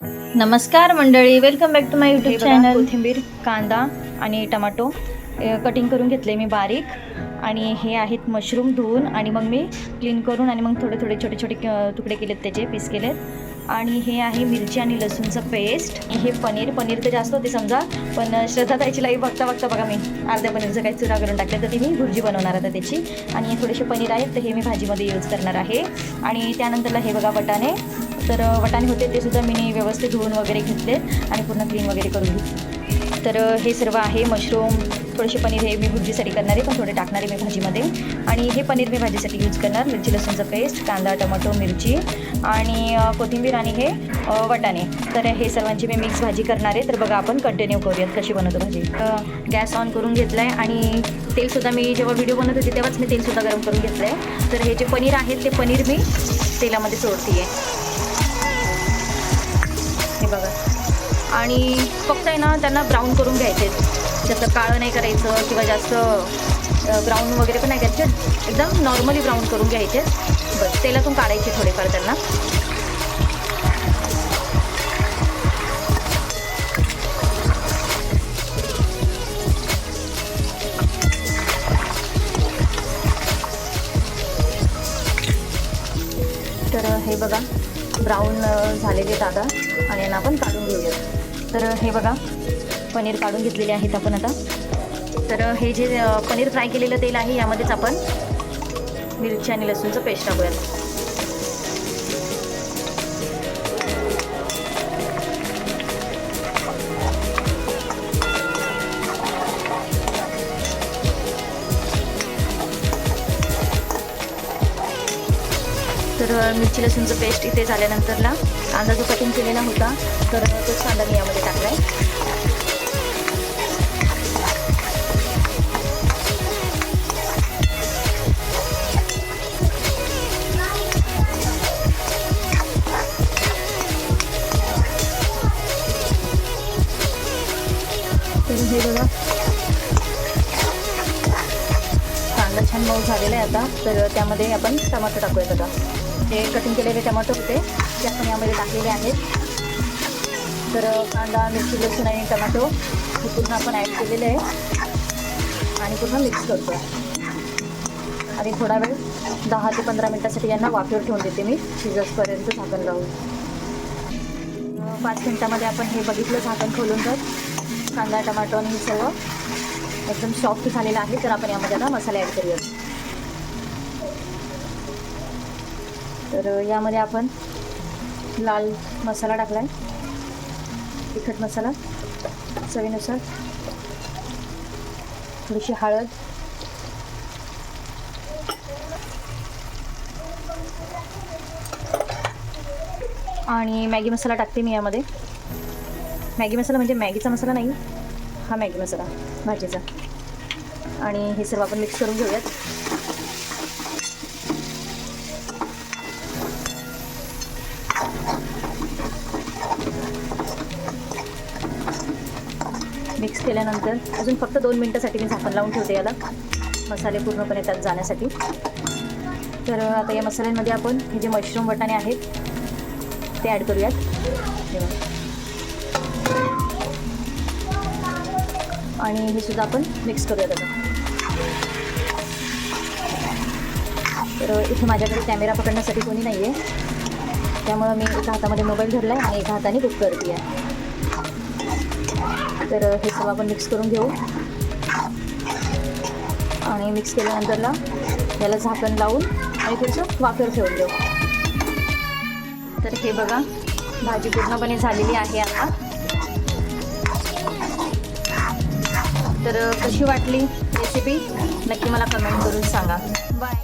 नमस्कार मंडळी welcome back to my YouTube channel कोथिंबीर कांदा आणि टमाटो कटिंग करून घेतले मी बारीक. आणि हे आहेत मशरूम धुवून आणि मग मी क्लीन करून आणि मग थोडे थोडे छोटे छोटे तुकडे केलेत त्याचे पीस केलेत. आणि हे आहे मिरची आणि लसूणचं पेस्ट हे पनीर पनीर तर जास्त होते समजा पण श्रद्धा ताईची लाईव्ह बघता बघता बघा मी. अर्ध्या पनीरचं काही चुरा करून टाकलं तर ती मी भुर्जी बनवणार आता त्याची. आणि थोडेसे पनीर आहेत तर हे मी भाजीमध्ये यूज करणार आहे. आणि त्यानंतरला हे बघा वटाणे. तर वटाणे होते ते सुद्धा मी व्यवस्थित धुवून वगैरे घेतले आणि पूर्ण क्लीन वगैरे करून घेतले. तर हे सर्व आहे मशरूम थोडेसे पनीर हे मी भुर्जीसाठी करणार आहे पण थोडे टाकणार आहे मी भाजीमध्ये. आणि हे पनीर मी भाजीसाठी यूज करणार मिरची लसूणचं पेस्ट कांदा टमाटो मिरची आणि कोथिंबीर आणि हे वटाणे. तर हे सर्वांची मी मिक्स भाजी करणार आहे. तर बघा आपण कंटिन्यू करूयात कशी बनवतो भाजी. गॅस ऑन करून घेतला आहे आणि तेलसुद्धा मी जेव्हा व्हिडिओ बनवत होती तेव्हाच मी तेलसुद्धा गरम करून घेतलं आहे तर हे जे पनीर आहेत ते पनीर मी तेलामध्ये सोडते आहे हे बघा. आणि फक्त आहे ना त्यांना ब्राऊन करून घ्यायचे. जास्त काळं नाही करायचं किंवा जास्त ब्राऊन वगैरे पण नाही करायचे एकदम नॉर्मली ब्राऊन करून घ्यायचे. बस तेलातून काढायचे थोडेफार त्यांना. तर हे बघा. ब्राऊन झालेले दादा आणि यांना आपण काढून घेऊयात तर हे बघा पनीर काढून घेतलेले आहेत आपण आता. तर हे जे पनीर फ्राय केलेलं तेल आहे यामध्येच आपण मिरची आणि लसूणचं पेस्ट टाकूयात. तर मिरची लसूणचं पेस्ट इथे झाल्यानंतरला कांदा जो कटिंग केलेला होता तर तोच कांदा मी यामध्ये टाकला आहे हे बघा. कांदा छान मऊ झालेला आहे आता. तर त्यामध्ये आपण टमाटर टाकूयात आता हे कटिंग केलेले टमाटो होते ते आपण यामध्ये टाकलेले आहेत. तर कांदा मिरची लसूण आणि टमाटो हे पूर्ण आपण ॲड केलेले आहे आणि पूर्ण मिक्स करतो आणि थोडा वेळ दहा ते पंधरा मिनटासाठी यांना वाफेवर ठेवून देते मी शिजसपर्यंत झाकण लावून. पाच मिनटामध्ये आपण हे बघितलं झाकण खोलून तर कांदा टमाटो आणि हे सर्व एकदम सॉफ्ट झालेलं आहे तर आपण यामध्ये आता मसाला ॲड करूया तर यामध्ये आपण लाल मसाला टाकला आहे तिखट मसाला चवीनुसार. थोडीशी हळद. आणि मॅगी मसाला टाकते मी यामध्ये. मॅगी मसाला म्हणजे मॅगीचा मसाला नाही हा मॅगी मसाला भाजीचा. आणि हे सर्व आपण मिक्स करून घेऊयात. मिक्स केल्यानंतर अजून फक्त दोन मिनटासाठी मी झाकण लावून ठेवते याला. मसाले पूर्णपणे त्यात जाण्यासाठी. तर आता या मसाल्यांमध्ये आपण हे जे मशरूम वटाणे आहेत ते ॲड करूयात. आणि हे सुद्धा आपण मिक्स करूयात आता. तर इथे माझ्याकडे कॅमेरा पकडण्यासाठी कोणी नाही आहे त्यामुळं मी एका हातामध्ये मोबाईल धरला आहे आणि एका हाताने बुक करते आहे तर हे सर्व आपण मिक्स करून घेऊ. आणि मिक्स केल्यानंतरला याला झाकण लावून आणि थोडंसं वाफेवर ठेवून देऊ. तर हे बघा भाजी पूर्णपणे झालेली आहे आता. तर कशी वाटली रेसिपी नक्की मला कमेंट करून सांगा. बाय